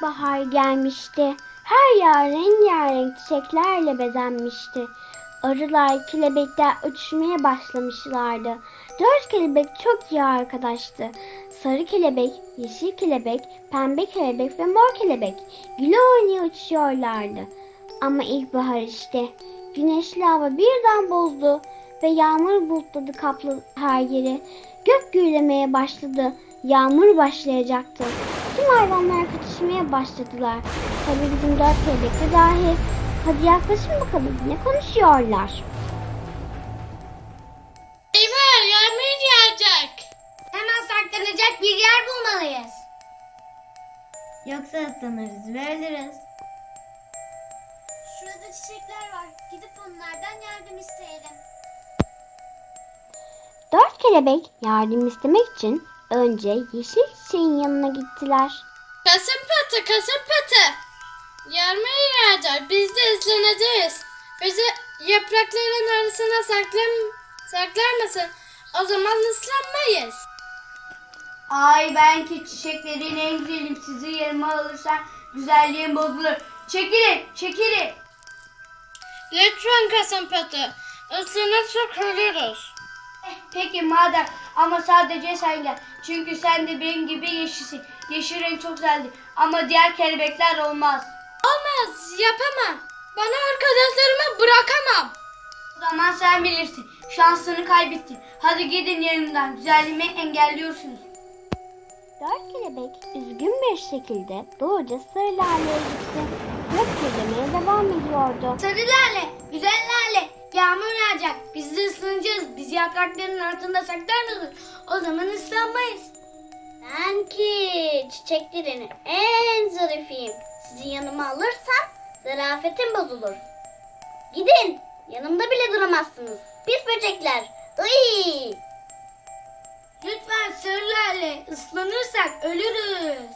İlkbahar gelmişti. Her yer rengarenk çiçeklerle bezenmişti. Arılar, kelebekler uçmaya başlamışlardı. Dört kelebek çok iyi arkadaştı. Sarı kelebek, yeşil kelebek, pembe kelebek ve mor kelebek güle oynaya uçuyorlardı. Ama ilkbahar işte. Güneşli hava birden bozdu ve yağmur bulutladı kaplı her yeri. Gök gürlemeye başladı. Yağmur başlayacaktı. Tüm hayvanlar kaçışmaya başladılar. Tabii bizim dört kelebek de dahil. Hadi yaklaşın bakalım ne konuşuyorlar. Eyvah yağmur yağacak. Hemen saklanacak bir yer bulmalıyız. Yoksa ıslanırız ve ölürüz. Şurada çiçekler var. Gidip onlardan yardım isteyelim. Dört kelebek yardım istemek için önce yeşil çiçeğin yanına gittiler. Kasım patı kasım patı. Yağmur yağacak biz de ıslanacağız. Bizi yaprakların arasına saklan, saklar mısın? O zaman ıslanmayız. Ay ben ki çiçeklerin en güzelim. Sizi yerime alırsam güzelliğim bozulur. Çekilin, çekilin. Lütfen kasım patı. Islanırsak ölürüz. Eh, Peki madem ama sadece sen gel. Çünkü sen de benim gibi yeşilsin. Yeşil renk çok güzeldi. Ama diğer kelebekler olmaz. Olmaz yapamam. Bana arkadaşlarımı bırakamam. O zaman sen bilirsin. Şansını kaybettin. Hadi gidin yanımdan. Güzelliğimi engelliyorsunuz. Dört kelebek üzgün bir şekilde doğruca sarı laleye gitti. Gök devam ediyordu. Sarı lale. Yağmur yağacak. Biz de ıslanacağız. Biz yaprakların altında saklanırız. O zaman ıslanmayız. Ben ki çiçeklerin en zarifiyim. Sizi yanıma alırsam zarafetim bozulur. Gidin. Yanımda bile duramazsınız. Pis böcekler. Iy. Lütfen sarı lale. Islanırsak ölürüz.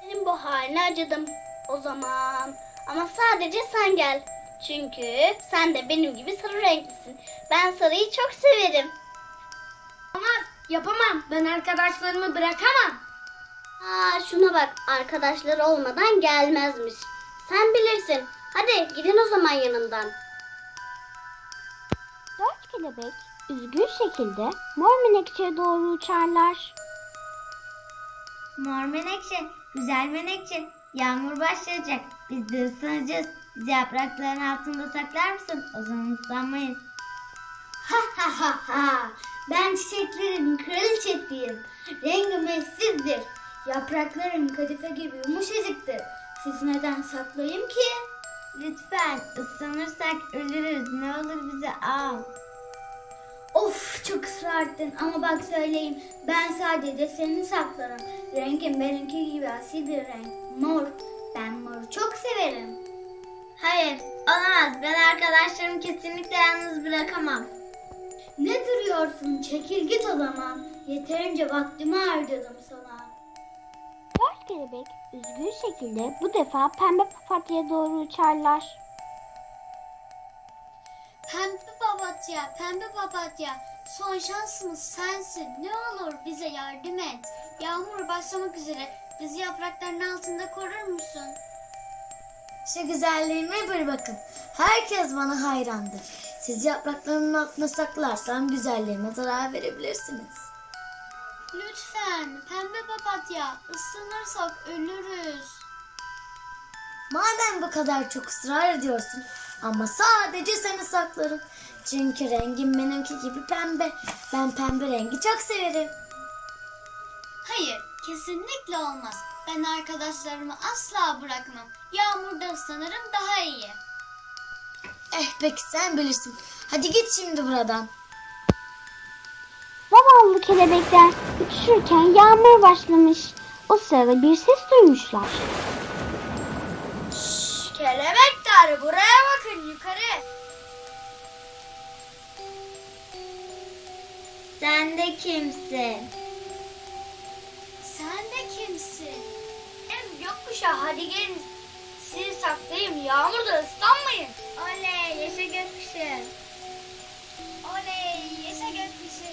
Senin bu haline acıdım. O zaman ama sadece sen gel. Çünkü sen de benim gibi sarı renklisin. Ben sarıyı çok severim. Olmaz, yapamam. Ben arkadaşlarımı bırakamam. Aa, şuna bak, arkadaşlar olmadan gelmezmiş. Sen bilirsin. Hadi gidin o zaman yanından. Dört kelebek üzgün şekilde mor menekşeye doğru uçarlar. Mor menekşe, güzel menekşe. Yağmur başlayacak. Biz de ıslanacağız. Yaprakların altında saklar mısın? O zaman ıslanmayız. Ha ha ha ha. Ben çiçeklerin kraliçesiyim. Rengim eşsizdir. Yapraklarım kadife gibi yumuşacıktır. Siz neden saklayayım ki? Lütfen ıslanırsak ölürüz. Ne olur bizi al. Of çok ısrar ettin ama bak söyleyeyim. Ben sadece seni saklarım. Rengim benimki gibi asil bir renk. Mor. Ben moru çok severim. Hayır, olamaz. Ben arkadaşlarımı kesinlikle yalnız bırakamam. Ne duruyorsun? Çekil git o zaman. Yeterince vaktimi harcadım sana. Dört kelebek üzgün şekilde bu defa pembe papatyaya doğru uçarlar. Pembe papatya, pembe papatya. Son şansımız sensin. Ne olur bize yardım et. Yağmur başlamak üzere. Bizi yaprakların altında korur musun? Şu güzelliğime bir bakın. Herkes bana hayrandır. Siz yapraklarımın altına saklarsam güzelliğime zarar verebilirsiniz. Lütfen pembe papatya. Islanırsak ölürüz. Madem bu kadar çok ısrar ediyorsun ama sadece seni saklarım. Çünkü rengim benimki gibi pembe. Ben pembe rengi çok severim. Hayır, kesinlikle olmaz. Ben arkadaşlarımı asla bırakmam. Yağmurda ıslanırım daha iyi. Eh peki sen bilirsin. Hadi git şimdi buradan. Zavallı kelebekler uçuşurken yağmur başlamış. O sırada bir ses duymuşlar. Kelebekler buraya bakın yukarı. Sen de kimsin? Sen de kimsin? Aşağı hadi gelin. Sizi saklayayım. Yağmurda ıslanmayın. Oley yaşa gökkuşu. Oley yaşa gökkuşu.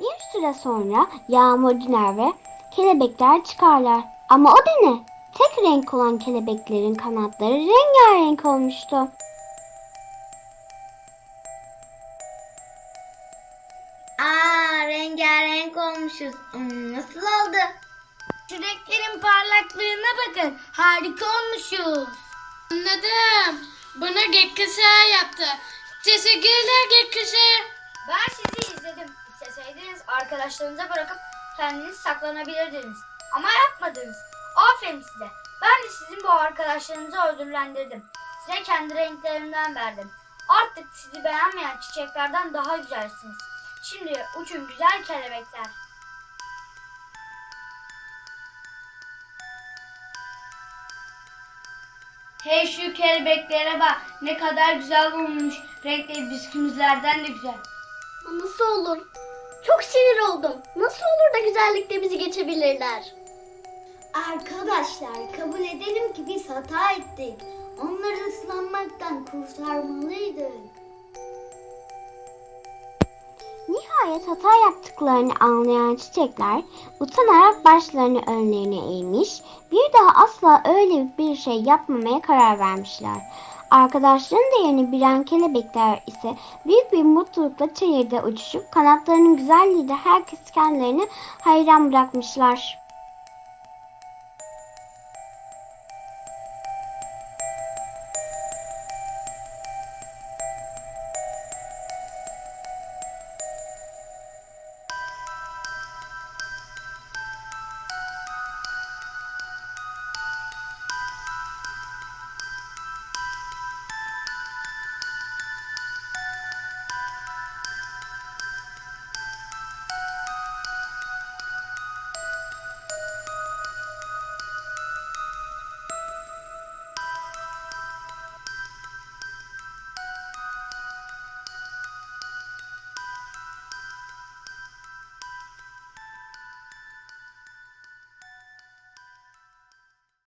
Bir süre sonra yağmur diner ve kelebekler çıkarlar. Ama o da ne? Tek renk olan kelebeklerin kanatları rengarenk olmuştu. Rengarenk olmuşuz. Hmm, nasıl oldu? Şu renklerin parlaklığına bakın. Harika olmuşuz. Anladım. Bunu gökkuşağı yaptı. Teşekkürler gökkuşağı. Ben sizi izledim. İsteseydiniz arkadaşlarınıza bırakıp kendiniz saklanabilirdiniz. Ama yapmadınız. Aferin size. Ben de sizin bu arkadaşlarınızı ödüllendirdim. Size kendi renklerimden verdim. Artık sizi beğenmeyen çiçeklerden daha güzelsiniz. Şimdi uçun güzel kelebekler. Hey şu kelebeklere bak. Ne kadar güzel olmuş. Renkleri bisküvilerden de güzel. Nasıl olur? Çok sinir oldum. Nasıl olur da güzellikle bizi geçebilirler? Arkadaşlar kabul edelim ki biz hata ettik. Onları ıslanmaktan kurtarmalıydık. Nihayet hata yaptıklarını anlayan çiçekler utanarak başlarını önlerine eğmiş, bir daha asla öyle bir şey yapmamaya karar vermişler. Arkadaşlarının değerini bilen kelebekler ise büyük bir mutlulukla çayırda uçuşup kanatlarının güzelliğiyle herkes kendilerini hayran bırakmışlar.